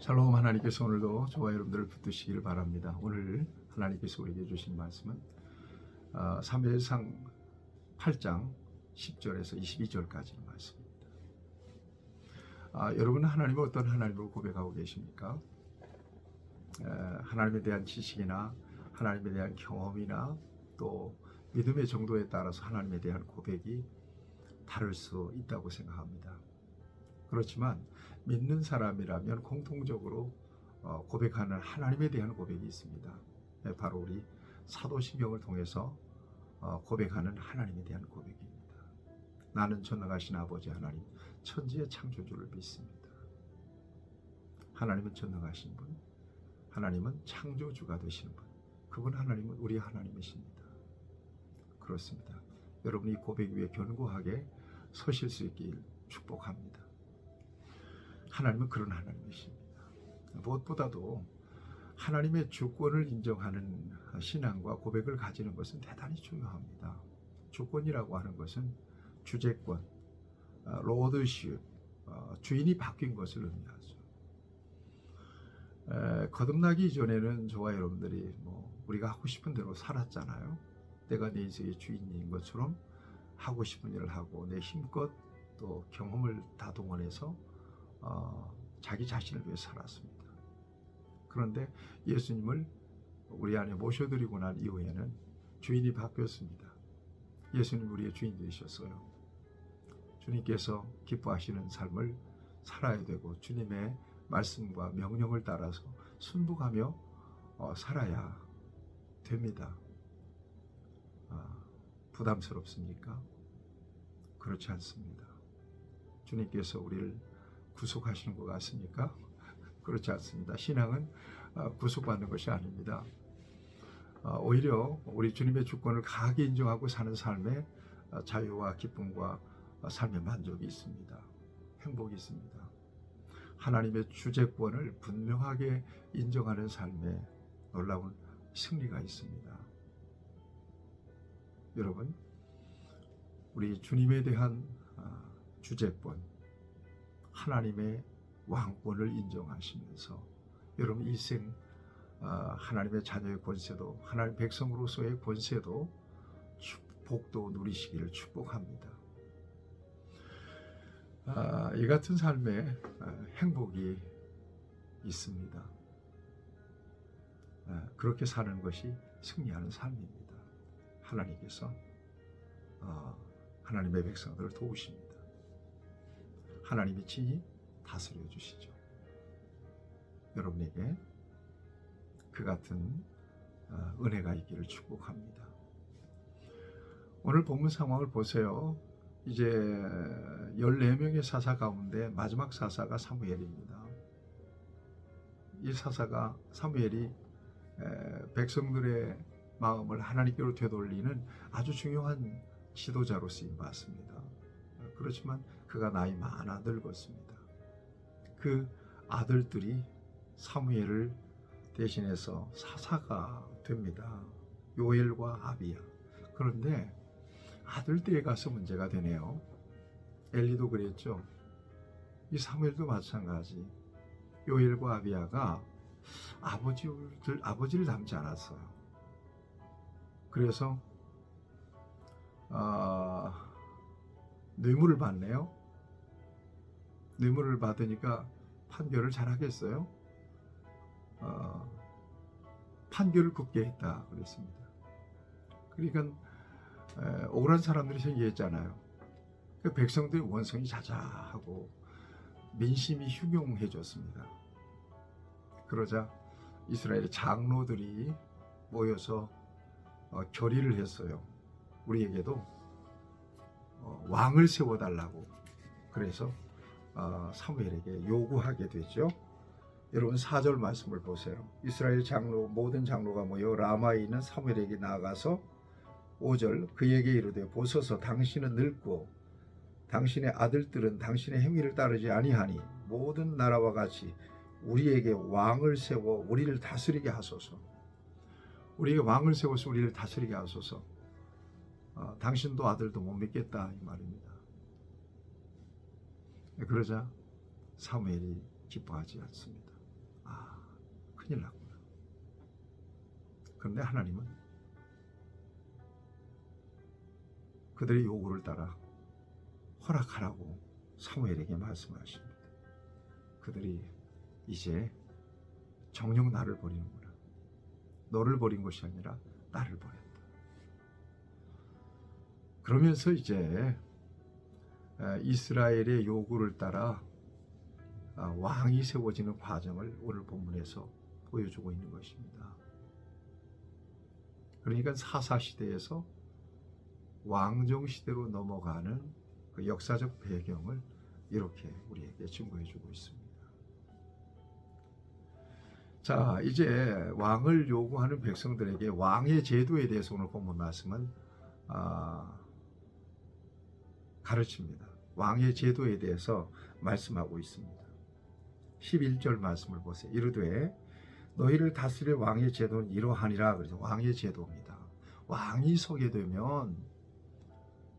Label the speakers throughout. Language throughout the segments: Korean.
Speaker 1: 샬롬 하나님께서 오늘도 저와 여러분들을 붙드시기를 바랍니다. 오늘 하나님께서 우리에게 주신 말씀은 어, 사무엘상 8장 10절에서 22절까지의 말씀입니다. 아, 여러분은 하나님을 어떤 하나님으로 고백하고 계십니까? 에, 하나님에 대한 지식이나 하나님에 대한 경험이나 또 믿음의 정도에 따라서 하나님에 대한 고백이 다를 수 있다고 생각합니다. 그렇지만 믿는 사람이라면 공통적으로 어, 고백하는 하나님에 대한 고백이 있습니다. 네, 바로 우리 사도신경을 통해서 어, 고백하는 하나님에 대한 고백입니다. 나는 전능하신 아버지 하나님, 천지의 창조주를 믿습니다. 하나님은 전능하신 분, 하나님은 창조주가 되시는 분, 그분 하나님은 우리 하나님이십니다. 그렇습니다. 여러분이 고백 위에 견고하게 서실 수 있길 축복합니다. 하나님은 그런 하나님이십니다. 무엇보다도 하나님의 주권을 인정하는 신앙과 고백을 가지는 것은 대단히 중요합니다. 주권이라고 하는 것은 주재권, 어, 로드십, 어, 주인이 바뀐 것을 의미하죠. 에, 거듭나기 이전에는 저와 여러분들이 뭐 우리가 하고 싶은 대로 살았잖아요. 내가 내 인생의 주인인 것처럼 하고 싶은 일을 하고 내 힘껏 또 경험을 다 동원해서 어, 자기 자신을 위해 살았습니다. 그런데 예수님을 우리 안에 모셔드리고 난 이후에는 주인이 바뀌었습니다. 예수님 우리의 주인 되셨어요. 주님께서 기뻐하시는 삶을 살아야 되고 주님의 말씀과 명령을 따라서 순복하며 어, 살아야 됩니다. 아, 부담스럽습니까? 그렇지 않습니다. 주님께서 우리를 구속하시는 것 같습니까? 그렇지 않습니다. 신앙은 아, 구속받는 것이 아닙니다. 아, 오히려 우리 주님의 주권을 강하게 인정하고 사는 삶에 아, 자유와 기쁨과 삶의 만족이 있습니다. 행복이 있습니다. 하나님의 주재권을 분명하게 인정하는 삶에 놀라운 승리가 있습니다. 여러분, 우리 주님에 대한 주재권, 하나님의 왕권을 인정하시면서 여러분 이생 하나님의 자녀의 권세도 하나님 백성으로서의 권세도 복도 누리시기를 축복합니다. 아, 이 같은 삶에 행복이 있습니다. 그렇게 사는 것이 승리하는 삶입니다. 하나님께서 어, 하나님의 백성들을 도우십니다. 하나님이 친히 다스려 주시죠. 여러분에게 그 같은 어, 은혜가 있기를 축복합니다. 오늘 본문 상황을 보세요. 이제 14명의 사사 가운데 마지막 사사가 사무엘입니다. 이 사사가 사무엘이 백성들의 마음을 하나님께로 되돌리는 아주 중요한 지도자로 쓰임 받습니다. 그렇지만 그가 나이 많아 늙었습니다. 그 아들들이 사무엘을 대신해서 사사가 됩니다. 요엘과 아비야. 그런데 아들 때에 가서 문제가 되네요. 엘리도 그랬죠. 이 사무엘도 마찬가지. 요엘과 아비야가 아버지를 아버지를 닮지 않았어요. 그래서 아, 뇌물을 받네요. 뇌물을 받으니까 판결을 잘 하겠어요? 어, 판결을 굽게 했다 그랬습니다. 그러니까 에, 억울한 사람들이 생기했잖아요. 그 백성들의 원성이 자자하고 민심이 흉용해졌습니다. 그러자 이스라엘의 장로들이 모여서 어, 결의를 했어요. 우리에게도 어, 왕을 세워달라고 그래서 어, 사무엘에게 요구하게 되죠. 여러분 4절 말씀을 보세요. 이스라엘 장로 모든 장로가 모여 라마에 있는 사무엘에게 나아가서 5절 그에게 이르되 보소서 당신은 늙고 당신의 아들들은 당신의 행위를 따르지 아니하니 모든 나라와 같이 우리에게 왕을 세워 우리를 다스리게 하소서. 우리에게 왕을 세워서 우리를 다스리게 하소서. 어, 당신도 아들도 못 믿겠다 이 말입니다. 그러자 사무엘이 기뻐하지 않습니다. 아, 큰일 났구나. 그런데 하나님은 그들의 요구를 따라 허락하라고 사무엘에게 말씀하십니다. 그들이 이제 정녕 나를 버리는구나. 너를 버린 것이 아니라 나를 버렸다. 그러면서 이제 아, 이스라엘의 요구를 따라 아, 왕이 세워지는 과정을 오늘 본문에서 보여주고 있는 것입니다. 그러니까 사사 시대에서 왕정 시대로 넘어가는 그 역사적 배경을 이렇게 우리에게 증거해주고 있습니다. 자, 이제 왕을 요구하는 백성들에게 왕의 제도에 대해서 오늘 본문 말씀은 아, 가르칩니다. 왕의 제도에 대해서 말씀하고 있습니다. 11절 말씀을 보세요. 이르되 너희를 다스릴 왕의 제도는 이러하니라 그래서 왕의 제도입니다. 왕이 서게 되면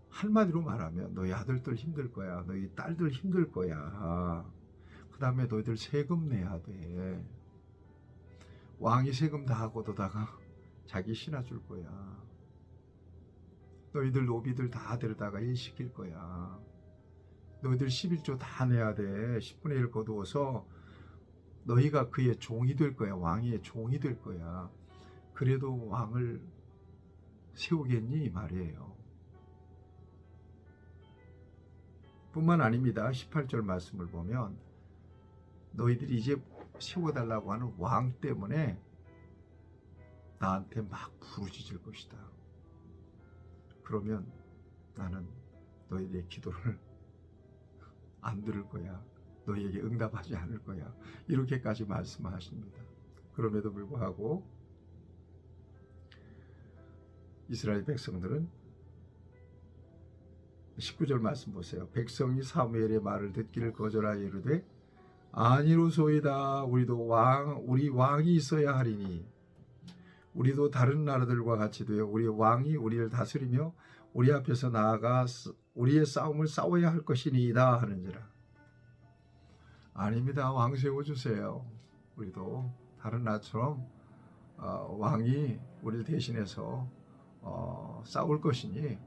Speaker 1: 한마디로 말하면 너희 아들들 힘들 거야. 너희 딸들 힘들 거야. 그 다음에 너희들 세금 내야 돼. 왕이 세금 다 하고 도다가 자기 신하 줄 거야. 너희들 노비들 다 데려다가 일 시킬 거야. 너희들 11조 다 내야 돼. 10분의 1 거두어서 너희가 그의 종이 될 거야. 왕의 종이 될 거야. 그래도 왕을 세우겠니? 이 말이에요. 뿐만 아닙니다. 18절 말씀을 보면 너희들이 이제 세워달라고 하는 왕 때문에 나한테 막 부르짖을 것이다. 그러면 나는 너희들의 기도를 안 들을 거야. 너희에게 응답하지 않을 거야. 이렇게까지 말씀하십니다. 그럼에도 불구하고 이스라엘 백성들은 19절 말씀 보세요. 백성이 사무엘의 말을 듣기를 거절하여 이르되 아니로소이다. 우리도 왕 우리 왕이 있어야 하리니 우리도 다른 나라들과 같이 되어 우리 왕이 우리를 다스리며 우리 앞에서 나아가 우리의 싸움을 싸워야 할 것이니이다 하는지라. 아닙니다. 왕 세워 주세요. 우리도 다른 나처럼 어, 왕이 우리를 대신해서 어, 싸울 것이니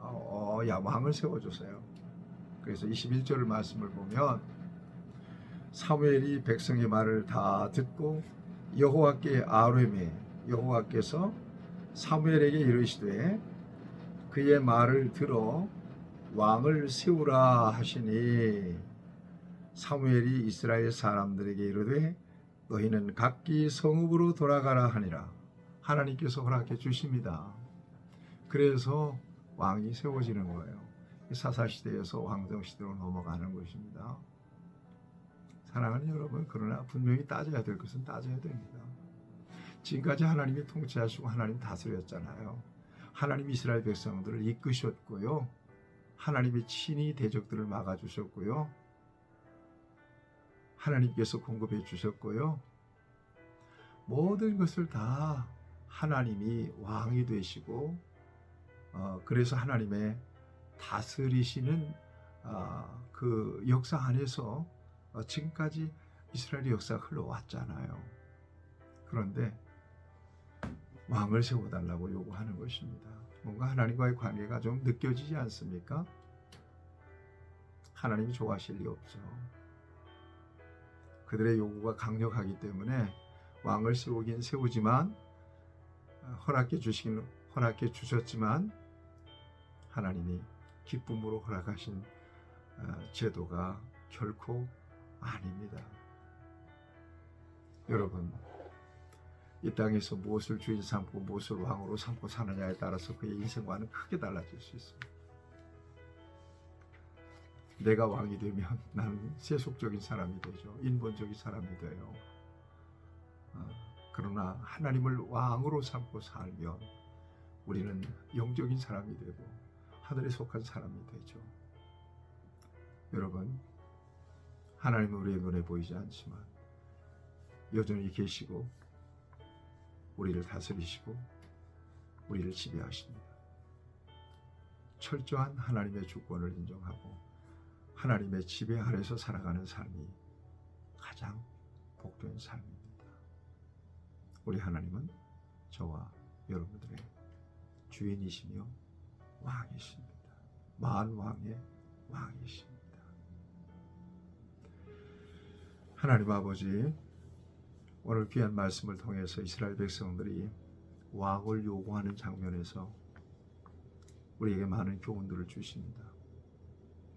Speaker 1: 어, 야 왕을 세워 주세요. 그래서 21절 말씀을 보면 사무엘이 백성의 말을 다 듣고 여호와께 아뢰매 여호와께서 사무엘에게 이르시되 그의 말을 들어 왕을 세우라 하시니 사무엘이 이스라엘 사람들에게 이르되 너희는 각기 성읍으로 돌아가라 하니라 하나님께서 허락해 주십니다. 그래서 왕이 세워지는 거예요. 사사 시대에서 왕정 시대로 넘어가는 것입니다. 사랑하는 여러분, 그러나 분명히 따져야 될 것은 따져야 됩니다. 지금까지 하나님이 통치하시고 하나님 다스렸잖아요. 하나님 이스라엘 백성들을 이끄셨고요. 하나님의 친히 대적들을 막아주셨고요. 하나님께서 공급해 주셨고요. 모든 것을 다 하나님이 왕이 되시고, 어, 그래서 하나님의 다스리시는 어, 그 역사 안에서 어, 지금까지 이스라엘의 역사가 흘러왔잖아요. 그런데 왕을 세워달라고 요구하는 것입니다. 뭔가 하나님과의 관계가 좀 느껴지지 않습니까? 하나님이 좋아하실 리 없죠. 그들의 요구가 강력하기 때문에 왕을 세우긴 세우지만 허락해 주시긴 허락해 주셨지만 하나님이 기쁨으로 허락하신 어, 제도가 결코 아닙니다. 여러분, 이 땅에서 무엇을 주인 삼고 무엇을 왕으로 삼고 사느냐에 따라서 그의 인생과는 크게 달라질 수 있습니다. 내가 왕이 되면 나는 세속적인 사람이 되죠. 인본적인 사람이 돼요. 어, 그러나 하나님을 왕으로 삼고 살면 우리는 영적인 사람이 되고 하늘에 속한 사람이 되죠. 여러분, 하나님은 우리의 눈에 보이지 않지만 여전히 계시고 우리를 다스리시고 우리를 지배하십니다. 철저한 하나님의 주권을 인정하고 하나님의 지배 아래서 살아가는 삶이 가장 복된 우리 하나님은 저와 여러분들의 주인이시며 왕이십니다. 만왕의 왕이십니다. 하나님 아버지, 오늘 귀한 말씀을 통해서 이스라엘 백성들이 왕을 요구하는 장면에서 우리에게 많은 교훈들을 주십니다.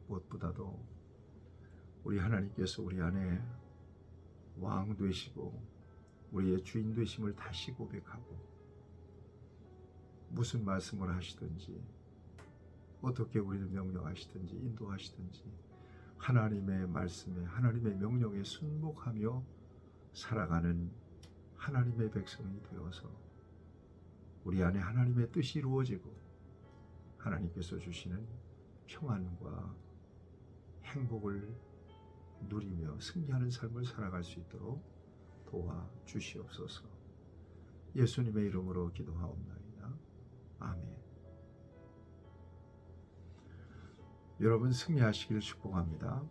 Speaker 1: 무엇보다도 우리 하나님께서 우리 안에 왕 되시고 우리의 주인 되심을 다시 고백하고 무슨 말씀을 하시든지 어떻게 우리를 명령하시든지 인도하시든지 하나님의 말씀에 하나님의 명령에 순복하며 살아가는 하나님의 백성이 되어서 우리 안에 하나님의 뜻이 이루어지고 하나님께서 주시는 평안과 행복을 누리며 승리하는 삶을 살아갈 수 있도록 도와 주시옵소서. 예수님의 이름으로 기도하옵나이다. 아멘. 여러분 승리하시길 축복합니다.